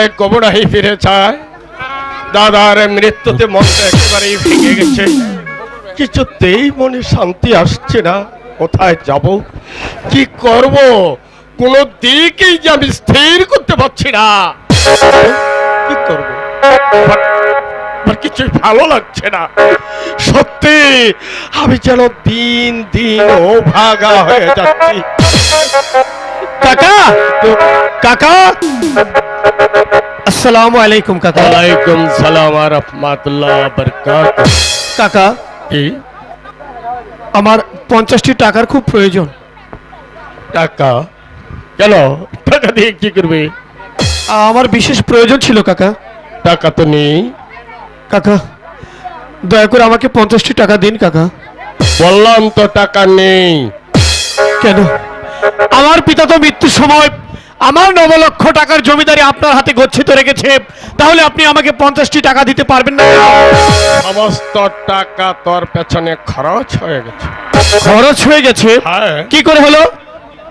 যায় কবরাই ফিরে যায়। দাদার মৃত্যুতে মনটা একেবারেই ভেঙে গেছে। কিছুতেই মনে শান্তি আসছে না, কোথায় যাব? কি করব? কোন দিকেই যে আমি স্থির করতে পারছি না। কি করব? আমার কিছুই ভালো লাগছে না। সত্যি, আমি যেন দিন দিন ও ভাগা হয়ে যাচ্ছি। কাকা কাকা আসসালামু আলাইকুম কাকা ওয়ালাইকুম সালাম আর রহমাতুল্লাহ বরকাত কাকা কি আমার পঞ্চাশটি টাকার খুব প্রয়োজন। টাকা? কেন? টাকা দিয়ে কি করবে? আমার বিশেষ প্রয়োজন ছিল কাকা। টাকা তো নেই। কাকা দয়া করে আমাকে পঞ্চাশটি টাকা দিন কাকা। বললাম তো টাকা নেই। কেন? আমার পিতা তো মৃত্যুর সময় আমার নব লক্ষ টাকার জমিদারি আপনার হাতে গচ্ছিত রেখেছে তাহলে আপনি আমাকে পঞ্চাশটি টাকা দিতে পারবেন না সমস্ত টাকা তোর পেছনে খরচ হয়ে গেছে। খরচ হয়ে গেছে? হ্যাঁ। কি করে হলো?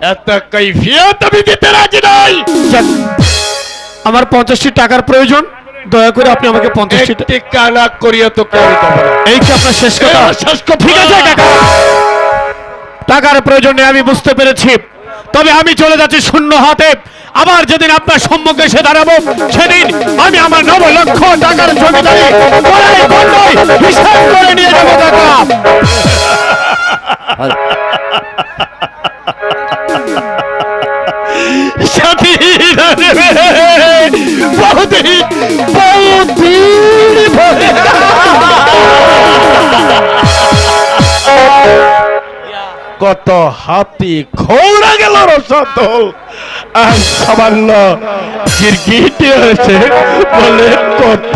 এত কৈফিয়ত আমি দিতে রাজি নাই। আমার পঞ্চাশটি টাকার প্রয়োজন দয়া করে আপনি আমাকে পঞ্চাশটি টা- একটি কানা করিয়া আমি এই কি আপনার শেষ কথা? শেষ কথা। ঠিক আছে টাকার প্রয়োজন আমি বুঝতে পেরেছি। তবে আমি চলে যাচ্ছি শূন্য হাতে। আবার যেদিন আপনার সম্মুখে এসে দাঁড়াবো, সেদিন আমি আমার নব লক্ষ টাকার জমিদারি হিসাব কত হাতি খৌড়া গেল রসদ আর সামান্য গিরগিটি হয়েছে বলে কত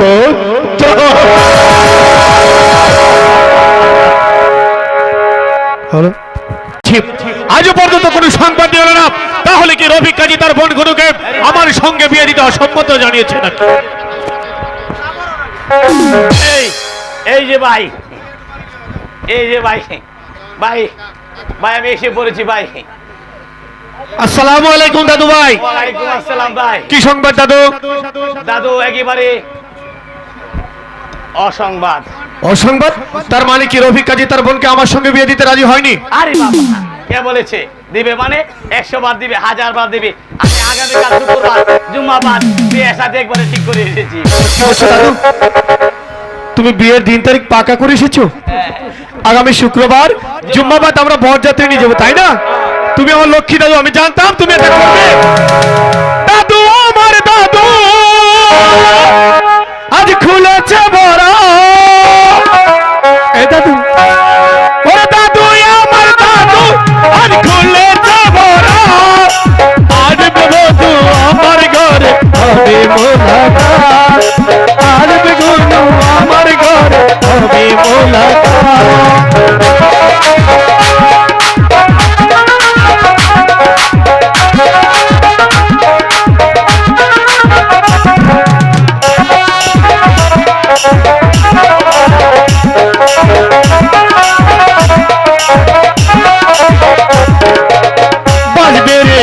আজও পর্যন্ত কোনো সংবাদ দিল না। তাহলে কি রফিক কাজী তার বোন গুরুকে আমার সঙ্গে বিয়ে দিতে অসম্মত জানিয়েছে নাকি? এই এই যে ভাই এই যে ভাই ভাই ভাই আমি এসে পড়েছি ভাই। আসসালামু আলাইকুম দাদু ভাই। ওয়ালাইকুম আসসালাম ভাই। কি সংবাদ দাদু? দাদু একেবারে অসংবাদ। অসংবাদ? তার মানে কি রফিক কাজী তার বোনকে আমার সঙ্গে বিয়ে দিতে রাজি হয়নি? আরে বাবা কে বলেছে? দিবে মানে? একশো বার দিবে হাজার বার দিবে। আমি আগামীকাল শুক্রবার জুম্মাবার বিয়ের সাথে একবারে ঠিক করে এসেছি দাদু? তুমি বিয়ের দিন তারিখ পাকা করে এসেছ? আগামী শুক্রবার, জুম্মাবাদ আমরা বরযাত্রী নিয়ে যাব, তাই না? তুমি আমার লক্ষ্মী দাদু, আমি জানতাম তুমি এটা করবে। দাদু, আমার দাদু! আজ খুলেছে বড়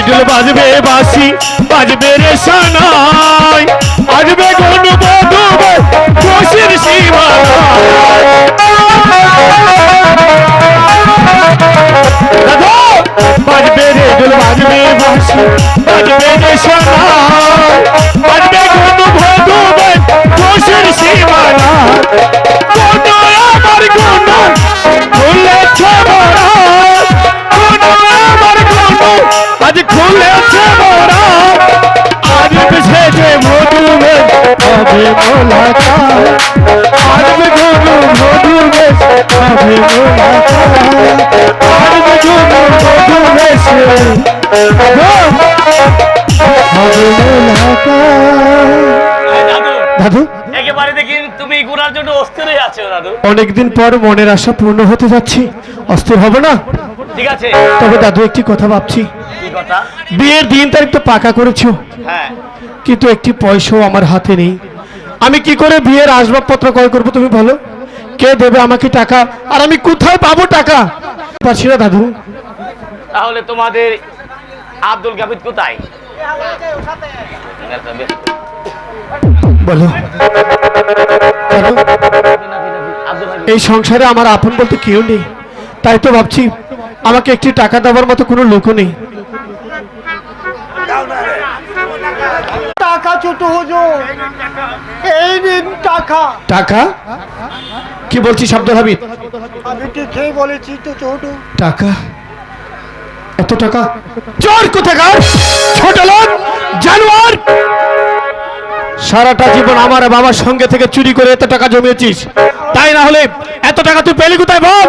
ডুল বাজবে বাসি বাজবে রে সানাই। বাজবে গন বধুবে খুশির সীমানা। বাজবে রে বাজবে বাসি বাজবে রে সানাই। বাজবে গন বধুবে খুশির সীমানা। কোন আমার গুণ দাদু? দাদু একেবারে দেখি তুমি ঘোরার জন্য অস্থির আছো দাদু। অনেকদিন পর মনের আশা পূর্ণ হতে যাচ্ছি। অস্থির হবে না? ঠিক আছে। তবে দাদু একটি কথা ভাবছি। বিয়ের দিন তারিখ তো পাকা করেছ। হ্যাঁ। কিন্তু একটি পয়সাও আমার হাতে নেই। আমি কি করে বিয়ের আসবাবপত্র ক্রয় করব তুমি বলো? কে দেবে আমাকে টাকা? আর আমি কোথায় পাবো টাকা? পারছি না দাদু? তাহলে তোমাদের আব্দুল গাবিদ কোথায়? বলো। এই সংসারে আমার আপন বলতে কেউ নেই। তাই তো ভাবছি আমাকে একটি টাকা দেওয়ার মতো কোনো লোকও নেই। টাকা ছোট হুজুর এই নিন টাকা। টাকা? কি আমি বলেছি তো ছোট টাকা? এত টাকা? চোর কোথাকার? ছোট লোক জানোয়ার? সারাটা জীবন আমার বাবার সঙ্গে থেকে চুরি করে এত টাকা জমিয়েছিস। তাই না হলে এত টাকা তুই পেলি কোথায় বল?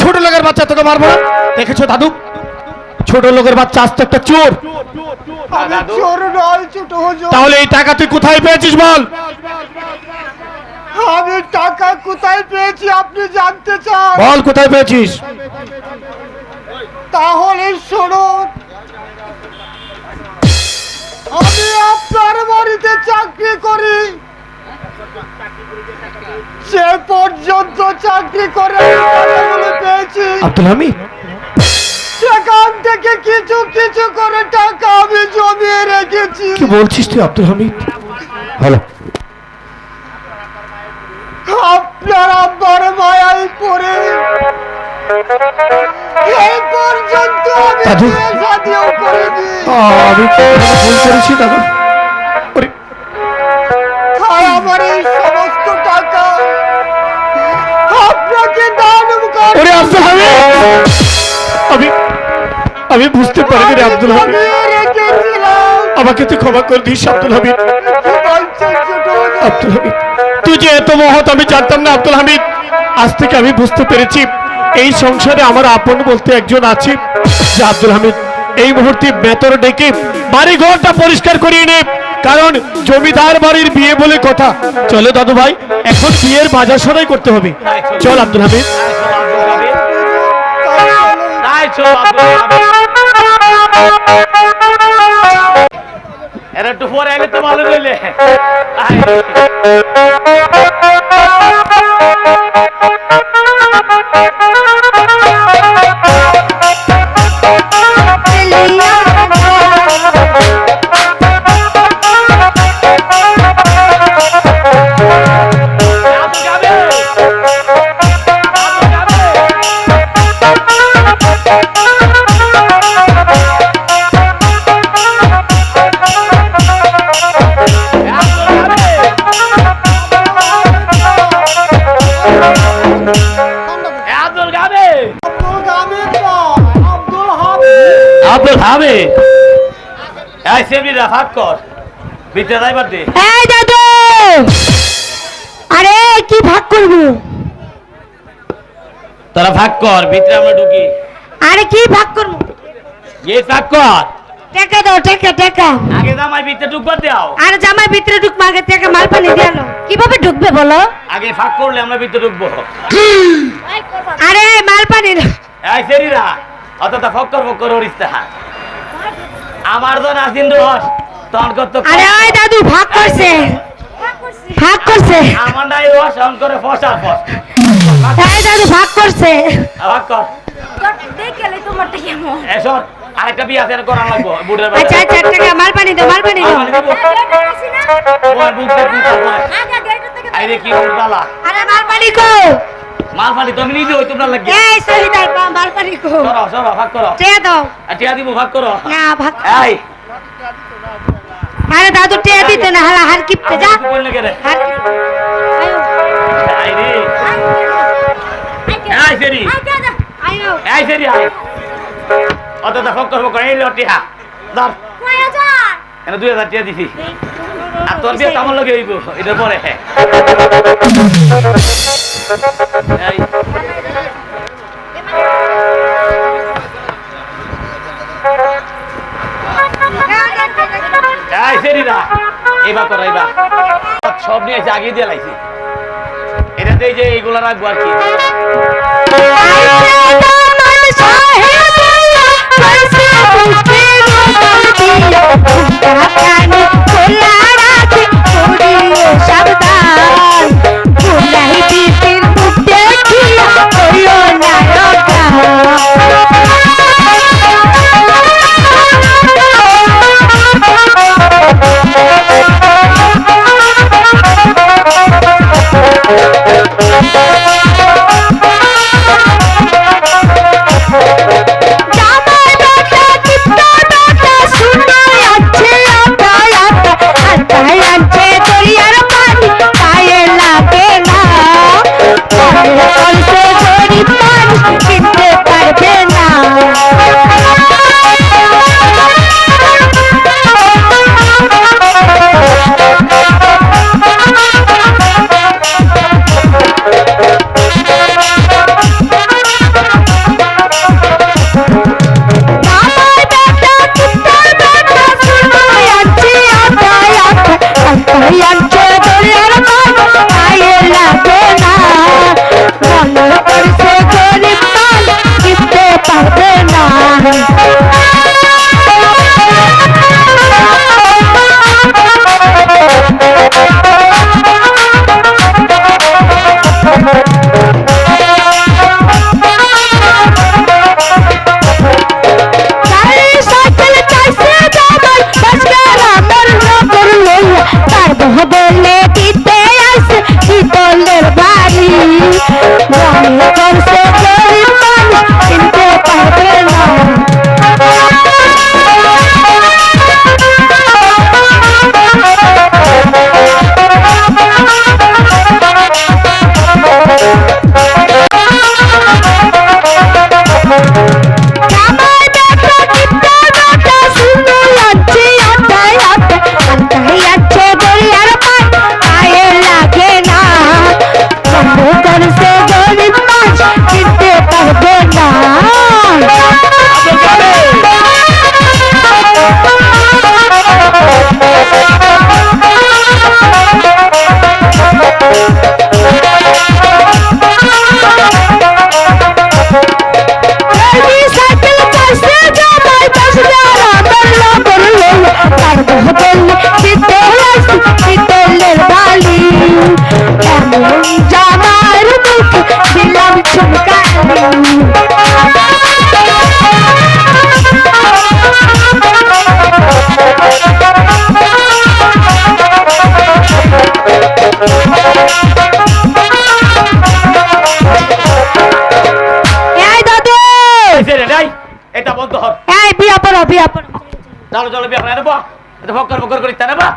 ছোট লোকের বাচ্চা তোকে মারবো না। দেখেছ দাদু? ছোট লোকের বাচ্চা আস্ত একটা চোর। চোর নয় ছোট তাহলে এই টাকা তুই কোথায় পেয়েছিস বল? আমি টাকা কোথায় পেয়েছি আপনি জানতে চান? বল কোথায় পেয়েছিস? তাহলে শুনুন। আমি আপনার বাড়িতে চাকরি করি। সে পর্যন্ত চাকরি করে পেয়েছি। আব্দুল হামিদ থেকে কিছু কিছু করে টাকা আমি জমিয়ে রেখেছি। কি বলছিস তুই আব্দুল হামিদ? ভালো আপনার আব্বার পড়ে। এই পর্যন্ত আমি করিনি। আমি ভুল করেছি দাদা? আমার এই সমস্ত টাকা আপনাকে দান করে আব্দুল হামিদ! আমি বুঝতে পারিনি রে আব্দুল হামিদ। আমাকে তুই ক্ষমা করে দিস আব্দুল হামিদ? আব্দুল হামিদ তুই যে এত মহৎ আমি জানতাম না আব্দুল হামিদ। আজ থেকে আমি বুঝতে পেরেছি এই সংসারে আমার আপন বলতে একজন আছে। যে আব্দুল হামিদ এই মুহূর্তে বেতর ডেকে বাড়ি ঘরটা পরিষ্কার করিয়ে নে কারণ জমিদার বাড়ির বিয়ে বলে কথা। চলো দাদু ভাই এখন বিয়ের বাজার সদাই করতে হবে। চল আব্দুল হামিদ। তাই চলুন। তাই চলো এরা একটু পরে আগে তো ভালো রইলে। আব্দুল হামিদ এই সেমনিরা ফাঁক কর। বিদ্যা যাইবার দে। এই দাদু! আরে কি ভাগ করব? তোরা ভাগ কর ভিতরে আমরা ঢুকি। আরে কি ভাগ করব? এই ভাগ কর। টাকা দাও টাকা টাকা। আগে জামাই ভিতরে ঢুকবার দাও। আরে জামাই ভিতরে ঢুক মাগে টাকা মাল পানি দিয়াল কীভাবে ঢুকবে বলো? আগে ফাঁক করলে আমরা ভিতরে ঢুকবো। আরে মাল পানি। এই সেরিরা অতটা ফক্কর ফক্কর করিস না আমার তো নাসিন রস তখন কত আরে ওই দাদু ভাগ করছে ভাগ করছে আমার নাই রস অঙ্করে ফসা ফস এই দাদু ভাগ করছে ভাগ কর এসর আরেকটা বিয়ে আছে করা লাগবো বুড়ের আচ্ছা আচ্ছা টাকা মাল পানি দাও মাল পানি দাও ওর আইরে কি উড়ালা আরে মাল পানি কো মাল ফালি তুমি নিজে হই তোমরা লাগে এই সহিদার মাল পানি কো। সরো সরো ভাগ করো। টাকা দাও। টিয়া দিব ভাগ করো। না ভাগ এই। আরে দাদু টাকা দিতে না হালা হার কিপতে যা। কোন লাগে রে? হার আয়ো। আইরে এই সেরি আয়ো এই সেরি আই অতটা ফক্কর ফক্কর এই লটিয়া ধর। এনে দুই হাজার টিয়া দিছি। আর তোর বিয়ে কেমন লাগে হইব এটার পরে। না এবার করো এবার। সব নিয়ে জাগিয়ে দিয়ে লাইছি। এটাতেই যে এইগুলা রাখব আর কি? এই সাইকেল বিয়া পড়ো চলো। চলো বিয়া করে নেব এটা ফক্কর ফক্কর করি তা নেবা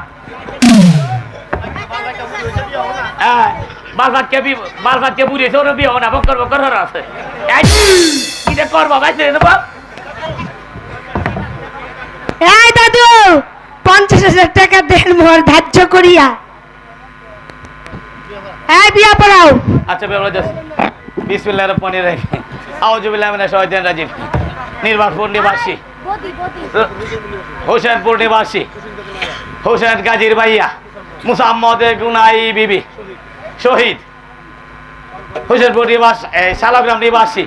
হ্যাঁ বালভাত কে বালভাত কে বুড়িয়েছে ওরা বিয়ে না ফক্কর ফক্কর হর আছে। এই, কি যে করব বাইছে নেব এই দাদু পঞ্চাশ হাজার টাকা দেন মোর ধার্য করিয়া। এই বিয়া পড়াও। আচ্ছা বেরো যাস বিসমিল্লাহির রহমানির রহিম। আউযু বিল্লাহি মিনাশ শাইতানির রাজিম। নির্বাণপুর নিবাসী হোসেনপুর নিবাসী হোসেন গাজীর ভাইয়া, মুসাম্মদ গুনাই বিবি, শহীদ। হোসেনপুর নিবাস শালাগ্রাম নিবাসী,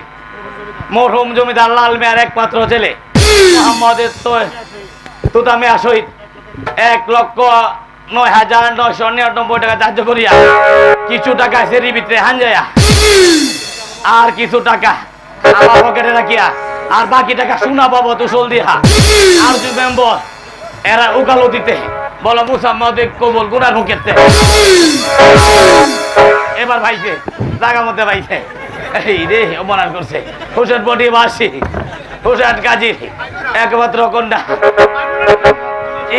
মরহুম জমিদার লাল মেয়ার একমাত্র ছেলে মোহাম্মদের তুতা মেয়া শহীদ। এক লক্ষ নয় হাজার নয়শো নিরানব্বই টাকা ধার্য করিয়া কিছু টাকা সেরি ভিতরে হাঞ্জায়া আর কিছু টাকা আমার পকেটে রাখিয়া আর বাকি টাকা শোনা পাবো তুষল দিয়া আর দুই মেম্বর, এরা উকালতিতে বলো মুসাম্মদে কবল গুনার মুখেতে এবার ভাইছে জায়গা মধ্যে ভাইছে। এই রে, অপমান করছে। হোসেন বডি বাসি, হোসেন কাজী, একমাত্র কন্যা।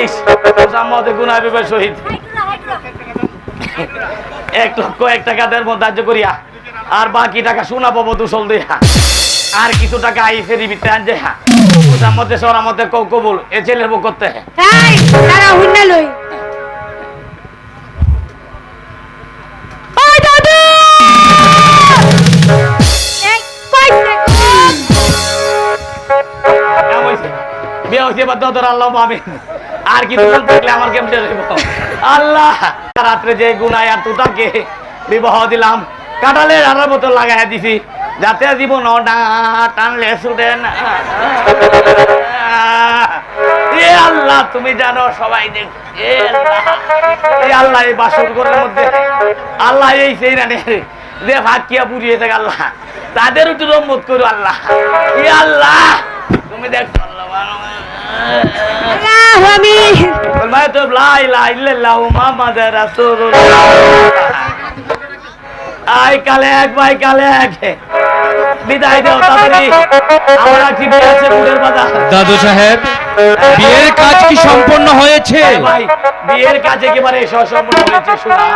ইস মুসাম্মদে গুনা বিবে শহীদ। এক লক্ষ এক টাকা দেড় মধ্যে করিয়া, আর বাকি টাকা শোনা পাবো দুশল দিয়া আর কিছু টাকা আইসে রিবিতে আনছে ওটার মধ্যে সরার মধ্যে কৌ কবুল। এ ছেলের বউ করতে এই তারা হুন্না লই? বিয়ে হয়েছে আল্লাহ পাবেন আর মন থাকলে আমার কেমন আল্লাহ রাত্রে যে গুনায় আর তুটাকে বিবাহ দিলাম কাটালে আড়ার বোতল লাগাই দিছি। যাতে জীবন না টানলে আল্লাহ তুমি জানো সবাই দেখছে আল্লাহ এই বাসর ঘরের মধ্যে আল্লাহ এই সেই রানে যে ফাঁকিয়া পুড়িয়ে থাকে আল্লাহ তাদের একটু রম্মত করো আল্লাহ এ আল্লাহ তুমি দেখছ আল্লাহ তো লাই লাই লাহু মামাদের রাসূলুল্লাহ। আই কালে এক ভাই কালে এক বিদায় দাও তাড়াতাড়ি। আমার বিয়ে আছে ফুলের বাজার। দাদু সাহেব বিয়ের কাজ কি সম্পন্ন হয়েছে? ভাই বিয়ের কাজ একেবারে সসম্পূর্ণ হয়েছে শোনা।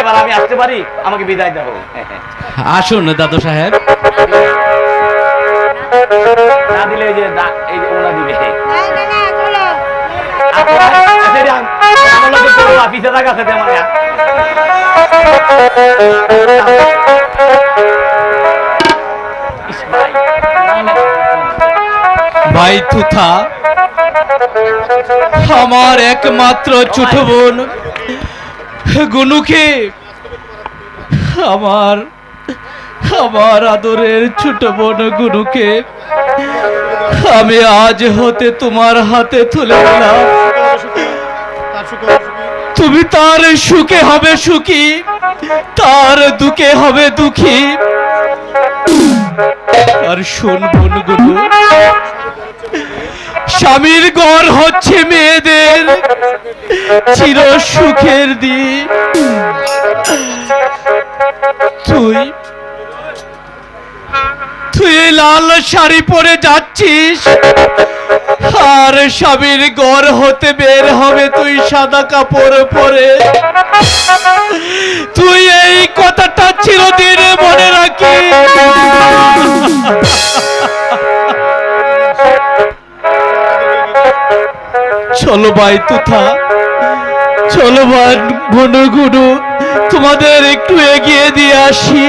এবার আমি আসতে পারি? আমাকে বিদায় দাও। আসুন দাদু সাহেব। না দিলে এই যে এই যে ওনা দিবে। না চলো। আচ্ছা, আমার ভাই, তুথা আমার একমাত্র ছোট বোন গুনুকে আমার আমার আদরের ছোট বোন গুনুকে আমি আজ হতে তোমার হাতে তুলে দিলাম। তুমি তার সুখে হবে সুখী, তার দুঃখে হবে দুঃখী। আর শোন বোন গুনু স্বামীর ঘর হচ্ছে মেয়েদের চির সুখের দিন। তুই তুই লাল শাড়ি পরে যাচ্ছিস আর স্বামীর ঘর হতে বের হবে তুই সাদা কাপড় পরে। তুই এই কথাটা চিরদিন মনে রাখি চলো ভাই তুথা, চলো ভাই ঘুনু ঘুনু তোমাদের একটু এগিয়ে দিয়ে আসি।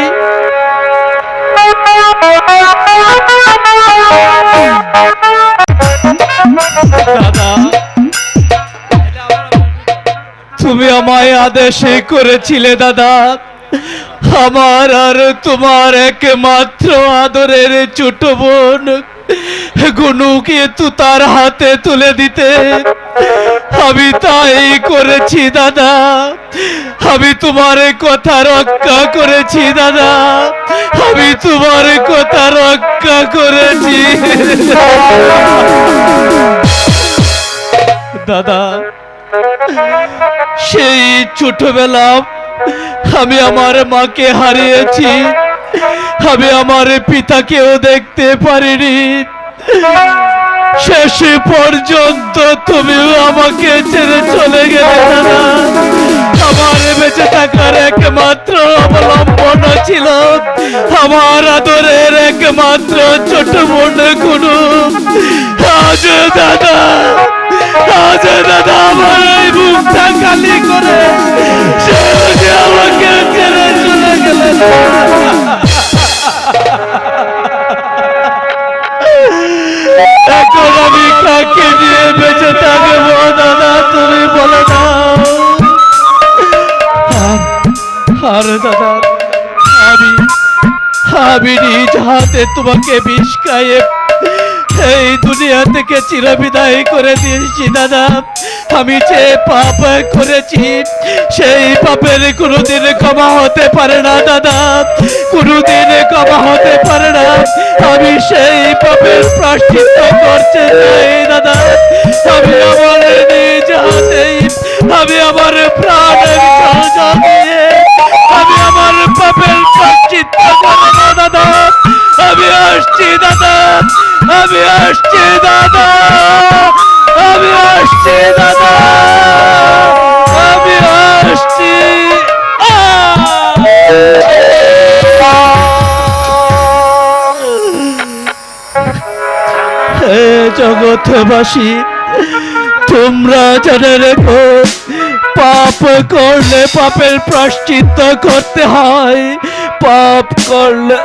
তুমি আমায় আদেশে করেছিলে, দাদা। আমার আর তোমার একমাত্র আদরের ছোট বোন, গুনুকে তু তার হাতে তুলে দিতে। আমি তাই করেছি, দাদা। আমি তোমার কথা রক্ষা করেছি, দাদা। আমি তোমার কথা রক্ষা করেছি। দাদা, সেই ছোটবেলা আমি আমার মাকে হারিয়েছি। আমি আমার পিতাকেও দেখতে পারিনি। শেষ পর্যন্ত তুমি আমাকে ছেড়ে চলে গেলে আমার বেঁচে থাকার একমাত্র অবলম্বন ছিল আমার আদরের একমাত্র ছোট বোন কোনো। আজ দাদা আজ দাদা আমার এই মুখটা খালি করে আমাকে ছেড়ে চলে গেলেন আমি কাকে নিয়ে বেঁচে থাকব দাদা, তুমি বলে দাও। দাদা, আমি আমি নিজ হাতে তোমাকে বিষ খাইয়ে এই দুনিয়া থেকে চিরবিদায় করে দিয়েছি দাদা আমি যে পাপ করেছি, সেই পাপের কোনোদিন ক্ষমা হতে পারে না দাদা। কোনোদিন ক্ষমা হতে পারে না। আমি সেই পাপের প্রাশ্চিত্য করতে চাই দাদা। আমি আমার নিজ হাতেই, আমি আমার প্রাণ বিসর্জন দিয়ে আসছি দাদা আমি আসছি দাদা আমি আসছি জগৎবাসী, তোমরা জেনে রেখো, পাপ করলে পাপের প্রাশ্চিত্য করতে হয়, পাপ করলে।